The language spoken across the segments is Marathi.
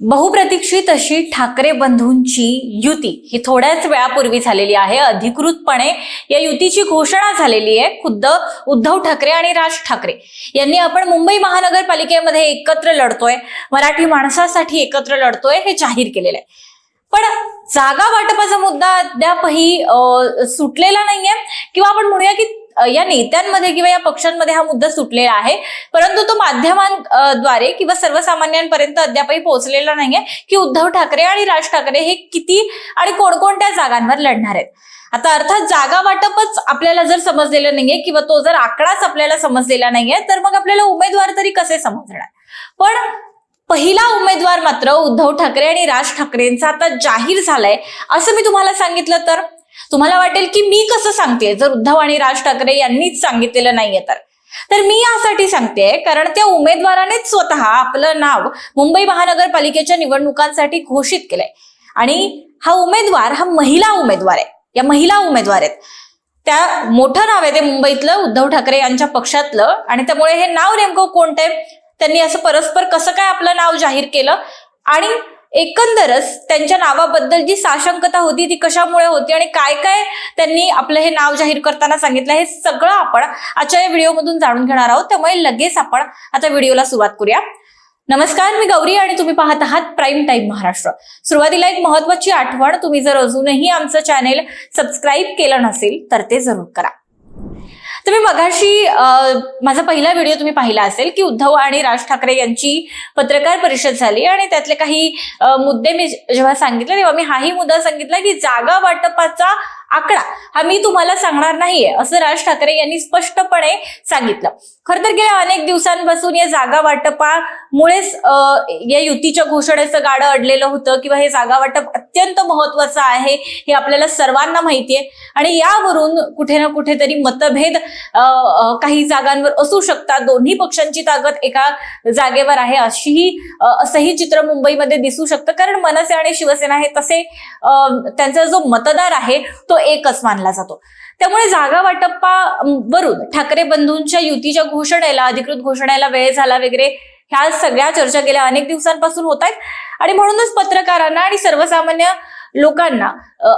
बहुप्रतीक्षित अशी ठाकरे बंधूंची युती ही थोड्याच वेळापूर्वी झालेली आहे. अधिकृतपणे या युतीची घोषणा झालेली आहे. खुद्द उद्धव ठाकरे आणि राज ठाकरे यांनी आपण मुंबई महानगरपालिकेमध्ये एकत्र लढतोय. मराठी माणसासाठी एकत्र लढतोय हे जाहीर केलेलं आहे. पण जागा वाटपाचा मुद्दा अद्यापही सुटलेला नाहीये. किंवा आपण म्हणूया की या नेत्यांमध्ये किंवा या पक्षांमध्ये हा मुद्दा सुटलेला आहे. परंतु तो माध्यमांद्वारे किंवा सर्वसामान्यांपर्यंत अद्यापही पोहोचलेला नाहीये की उद्धव ठाकरे आणि राज ठाकरे हे किती आणि कोणकोणत्या जागांवर लढणार आहेत. आता अर्थात जागा वाटपच आपल्याला जर समजलेलं नाहीये किंवा तो जर आकडाच आपल्याला समजलेला नाहीये तर मग आपल्याला उमेदवार तरी कसे समजणार? पण पहिला उमेदवार मात्र उद्धव ठाकरे आणि राज ठाकरेंचा आता जाहीर झालाय असं मी तुम्हाला सांगितलं तर? तुम्हाला वाटेल की मी कसं सांगते? जर उद्धव आणि राज ठाकरे यांनीच सांगितलेलं नाहीये तर. तर मी यासाठी सांगते कारण त्या उमेदवारानेच स्वतः आपलं नाव मुंबई महानगरपालिकेच्या निवडणुकांसाठी घोषित केलंय. आणि हा उमेदवार हा महिला उमेदवार आहे. या महिला उमेदवार आहेत. त्या मोठं नाव आहे ते मुंबईतलं उद्धव ठाकरे यांच्या पक्षातलं आणि त्यामुळे हे नाव नेमकं कोणतं त्यांनी असं परस्पर कसं काय आपलं नाव जाहीर केलं? आणि एकंदरच त्यांच्या नावाबद्दल जी साशंकता होती ती कशामुळे होती आणि काय काय त्यांनी आपलं हे नाव जाहीर करताना सांगितलं हे सगळं आपण आजच्या या व्हिडिओमधून जाणून घेणार आहोत. त्यामुळे लगेच आपण आता व्हिडिओला सुरुवात करूया. नमस्कार मी गौरी आणि तुम्ही पाहत आहात प्राईम टाईम महाराष्ट्र. सुरुवातीला एक महत्वाची आठवण तुम्ही जर अजूनही आमचं चॅनेल सबस्क्राईब केलं नसेल तर ते जरूर करा. तुम्ही मगाशी माझा पहिला व्हिडिओ तुम्ही पाहिला असेल की उद्धव आणि राज ठाकरे यांची पत्रकार परिषद झाली आणि त्यातले काही मुद्दे मी जेव्हा सांगितले तेव्हा मी हाही मुद्दा सांगितला की जागा वाटपाचा आकडा हा मी तुम्हाला सांगणार नाहीये असं राज ठाकरे यांनी स्पष्टपणे सांगितलं. खर तर गेल्या अनेक दिवसांपासून या जागा वाटपामुळेच या युतीच्या घोषणेचं गाडं अडलेलं होतं किंवा हे जागा वाटप अत्यंत महत्वाचं आहे हे आपल्याला सर्वांना माहितीये. आणि यावरून कुठे ना कुठेतरी मतभेद काही जागांवर असू शकतात. दोन्ही पक्षांची ताकद एका जागेवर आहे अशीही असंही चित्र मुंबईमध्ये दिसू शकतं. कारण मनसे आणि शिवसेना हे तसे त्यांचा जो मतदार आहे तो एकच मानला जातो. त्यामुळे जागा वाटपा वरून ठाकरे बंधूंच्या युतीच्या घोषणेला अधिकृत घोषणेला वेळ झाला वगैरे ह्या सगळ्या चर्चा गेल्या अनेक दिवसांपासून होत आहेत. आणि म्हणूनच पत्रकारांना आणि सर्वसामान्य लोकांना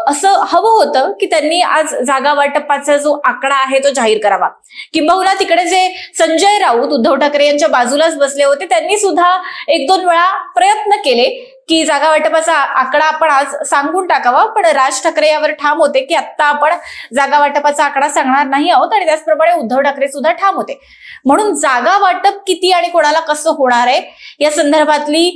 असं हवं होतं की त्यांनी आज जागा वाटपाचा जो आकडा आहे तो जाहीर करावा. किंबहुना तिकडे जे संजय राऊत उद्धव ठाकरे यांच्या बाजूलाच बसले होते त्यांनी सुद्धा एक दोन वेळा प्रयत्न केले की जागा वाटपाचा आकडा आपण आज सांगून टाकावा पण राज ठाकरे यावर ठाम होते की आता आपण जागा वाटपाचा आकडा सांगणार नाही आहोत आणि त्याचप्रमाणे उद्धव ठाकरे सुद्धा ठाम होते. म्हणून जागा वाटप किती आणि कोणाला कसं होणार आहे? या संदर्भातली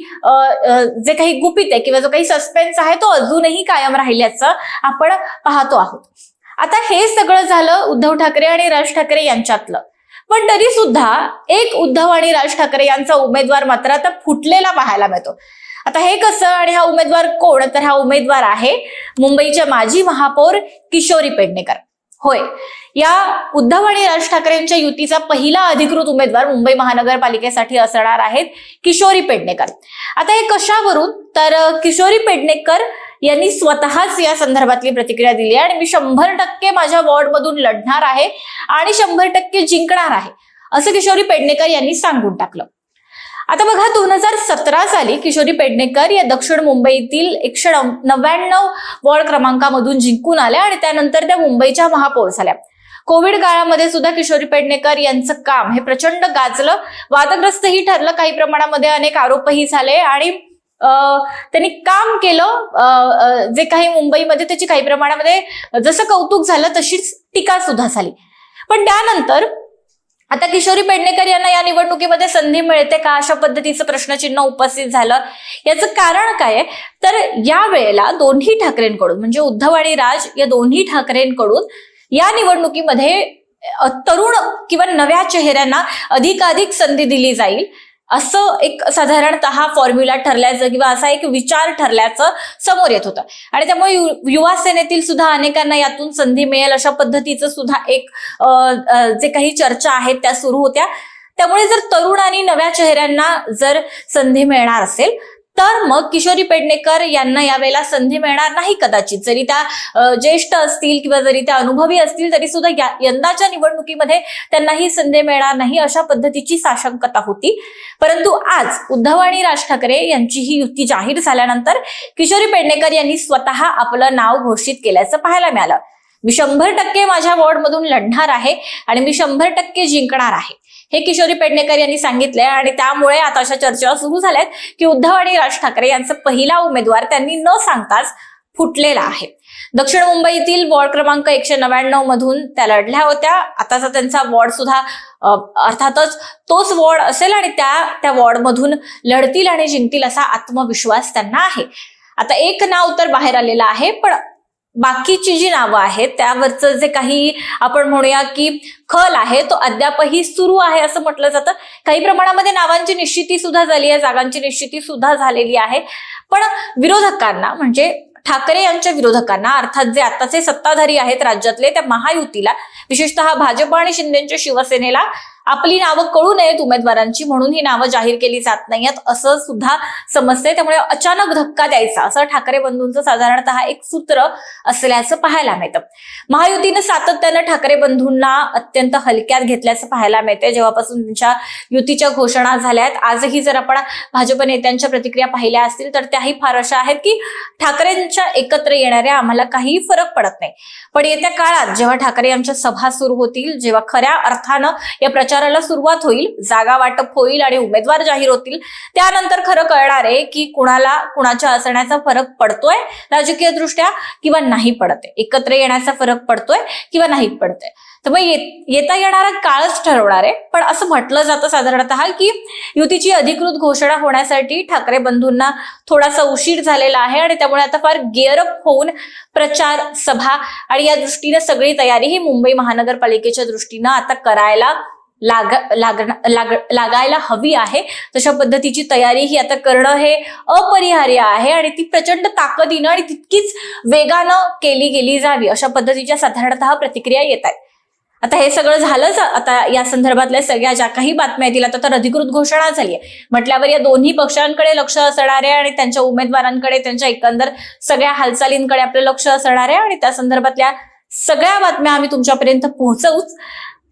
जे काही गुपित आहे किंवा जो काही सस्पेन्स आहे तो अजूनही कायम राहिल्याचं आपण पाहतो आहोत. आता हे सगळं झालं उद्धव ठाकरे आणि राज ठाकरे यांच्यातलं. पण तरी सुद्धा एक उद्धव आणि राज ठाकरे यांचा उमेदवार मात्र आता फुटलेला पाहायला मिळतो. आता हे कसं आणि हा उमेदवार कोण? तर हा उमेदवार आहे मुंबईच्या माजी महापौर किशोरी पेडणेकर. होय. या उद्धव आणि राज ठाकरेंच्या युतीचा पहिला अधिकृत उमेदवार मुंबई महानगरपालिकेसाठी असणार आहेत किशोरी पेडणेकर. आता हे कशावरून? तर किशोरी पेडणेकर यांनी स्वतःच या संदर्भातली प्रतिक्रिया दिली आहे आणि मी शंभर टक्के माझ्या वॉर्डमधून लढणार आहे आणि शंभर टक्के जिंकणार आहे असं किशोरी पेडणेकर यांनी सांगून टाकलं. आता बघा दोन हजार सतरा साली किशोरी पेडणेकर या दक्षिण मुंबईतील एकशे नव्याण्णव वॉर्ड क्रमांकामधून जिंकून आल्या आणि त्यानंतर त्या मुंबईच्या महापौर झाल्या. कोविड काळामध्ये सुद्धा किशोरी पेडणेकर यांचं काम हे प्रचंड गाजलं. वादग्रस्तही ठरलं काही प्रमाणामध्ये अनेक आरोपही झाले आणि त्यांनी काम केलं. जे काही मुंबईमध्ये त्याची काही प्रमाणामध्ये जसं कौतुक झालं तशीच टीका सुद्धा झाली. पण त्यानंतर आता किशोरी पेडणेकर यांना या निवडणुकीमध्ये संधी मिळते का? अशा पद्धतीचं प्रश्नचिन्ह उपस्थित झालं. याचं कारण काय तर या वेळेला दोन्ही ठाकरेंकडून म्हणजे उद्धव आणि राज या दोन्ही ठाकरेंकडून या निवडणुकीमध्ये तरुण किंवा नव्या चेहऱ्यांना अधिकाधिक संधी दिली जाईल. असं एक साधारणतः फॉर्म्युला ठरल्याचं किंवा असा एक विचार ठरल्याचं समोर येत होतं. आणि त्यामुळे युवा सेनेतील सुद्धा अनेकांना यातून संधी मिळेल अशा पद्धतीचं सुद्धा एक जे काही चर्चा आहेत त्या सुरू होत्या. त्यामुळे जर तरुण आणि नव्या चेहऱ्यांना जर संधी मिळणार असेल तर मग किशोरी पेडणेकर यांना यावेळेला संधी मिळणार नाही कदाचित. जरी त्या ज्येष्ठ असतील किंवा जरी त्या अनुभवी असतील तरी सुद्धा यंदाच्या निवडणुकीमध्ये त्यांना ही संधी मिळणार नाही अशा पद्धतीची साशंकता होती. परंतु आज उद्धव आणि राज ठाकरे यांची ही युती जाहीर झाल्यानंतर किशोरी पेडणेकर यांनी स्वतः आपलं नाव घोषित केल्याचं पाहायला मिळालं. मी शंभर टक्के माझ्या वॉर्डमधून लढणार आहे आणि मी शंभर टक्के जिंकणार आहे. हे किशोरी पेडणेकर यांनी सांगितलंय आणि त्यामुळे आता अशा चर्चा सुरू झाल्यात की उद्धव आणि राज ठाकरे यांचा पहिला उमेदवार त्यांनी न सांगताच फुटलेला आहे. दक्षिण मुंबईतील वॉर्ड क्रमांक एकशे नव्याण्णव मधून त्या लढल्या होत्या. आताचा त्यांचा वॉर्ड सुद्धा अर्थातच तोच वॉर्ड असेल आणि त्या त्या वॉर्डमधून लढतील आणि जिंकतील असा आत्मविश्वास त्यांना आहे. आता एक नाव तर बाहेर आलेलं आहे पण बाकीची जी नावं आहेत त्यावरचं जे काही आपण म्हणूया की खल आहे तो अद्यापही सुरू आहे असं म्हटलं जातं. काही प्रमाणामध्ये नावांची निश्चिती सुद्धा झाली आहे जागांची निश्चिती सुद्धा झालेली आहे. पण विरोधकांना म्हणजे ठाकरे यांच्या विरोधकांना अर्थात जे आताचे सत्ताधारी आहेत राज्यातले त्या महायुतीला विशेषतः भाजप आणि शिंदेच्या शिवसेनेला आपली नावं कळू नयेत उमेदवारांची म्हणून ही नावं जाहीर केली जात नाहीयेत असं सुद्धा समजते त्यामुळे अचानक धक्का द्यायचा असं ठाकरे बंधूंचं साधारणतः एक सूत्र असल्याचं पाहायला मिळतं. महायुतीनं सातत्यानं ठाकरे बंधूंना अत्यंत हलक्यात घेतल्याचं पाहायला मिळते जेव्हापासून त्यांच्या युतीच्या घोषणा झाल्या आहेत आजही जर आपण भाजप नेत्यांच्या प्रतिक्रिया पाहिल्या असतील तर त्याही फार अशा आहेत की ठाकरेंच्या एकत्र येणाऱ्या आम्हाला काही फरक पडत नाही. पण येत्या काळात जेव्हा ठाकरे यांच्या सभा सुरू होतील जेव्हा खऱ्या अर्थानं या प्रचाराला सुरुवात होईल जागा वाटप होईल आणि उमेदवार जाहीर होतील. त्यानंतर खरं कळणार आहे की कुणाला कुणाच्या असण्याचा फरक पडतोय राजकीय दृष्ट्या किंवा नाही पडत एकत्र येण्याचा फरक पडतोय किंवा नाही पडतोय. तर मग ये- येता येणारा काळच ठरवणार आहे. पण असं म्हटलं जातं साधारणतः की युतीची अधिकृत घोषणा होण्यासाठी ठाकरे बंधूंना थोडासा उशीर झालेला आहे आणि त्यामुळे आता फार गिअरअप होऊन प्रचार सभा आणि या दृष्टीनं सगळी तयारी ही मुंबई महानगरपालिकेच्या दृष्टीनं आता करायला लाग लाग लाग लागायला हवी आहे. तशा पद्धतीची तयारी ही आता करणं हे अपरिहार्य आहे आणि ती प्रचंड ताकदीनं आणि तितकीच वेगानं केली गेली जावी अशा पद्धतीच्या साधारणतः प्रतिक्रिया येत आहेत. आता हे सगळं झालंच आता या संदर्भातल्या सगळ्या ज्या काही बातम्या येतील आता तर अधिकृत घोषणा झाली आहे. म्हटल्यावर या दोन्ही पक्षांकडे लक्ष असणार आहे आणि त्यांच्या उमेदवारांकडे त्यांच्या एकंदर सगळ्या हालचालींकडे आपलं लक्ष असणार आहे आणि त्या संदर्भातल्या सगळ्या बातम्या आम्ही तुमच्यापर्यंत पोहोचवूच.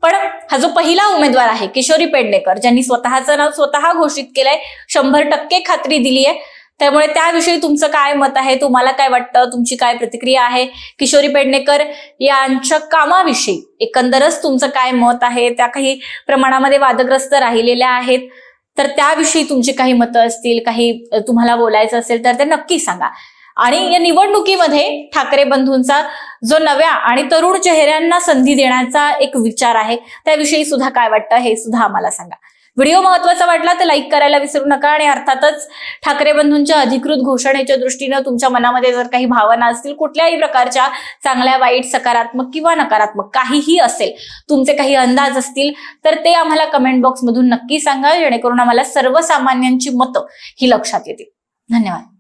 पण हा जो पहिला उमेदवार आहे किशोरी पेडणेकर ज्यांनी स्वतःचं नाव स्वतः घोषित केलंय शंभर टक्के खात्री दिली आहे त्यामुळे त्याविषयी तुमचं काय मत आहे? तुम्हाला काय वाटतं? तुमची काय प्रतिक्रिया आहे? किशोरी पेडणेकर यांच्या कामाविषयी एकंदरच तुमचं काय मत आहे? त्या काही प्रमाणामध्ये वादग्रस्त राहिलेल्या आहेत. तर त्याविषयी तुमची काही मतं असतील काही तुम्हाला बोलायचं असेल तर ते नक्की सांगा. आणि या निवडणुकीमध्ये ठाकरे बंधूंचा जो नव्या आणि तरुण चेहऱ्यांना संधी देण्याचा एक विचार आहे त्याविषयी सुद्धा काय वाटतं हे सुद्धा आम्हाला सांगा. व्हिडिओ महत्त्वाचा वाटला तर लाईक करायला विसरू नका आणि अर्थातच ठाकरे बंधूंच्या अधिकृत घोषणेच्या दृष्टीनं तुमच्या मनामध्ये जर काही भावना असतील कुठल्याही प्रकारच्या चांगल्या वाईट सकारात्मक किंवा नकारात्मक काहीही असेल तुमचे काही अंदाज असतील तर ते आम्हाला कमेंट बॉक्समधून नक्की सांगा जेणेकरून आम्हाला सर्वसामान्यांची मतं ही लक्षात येतील. धन्यवाद.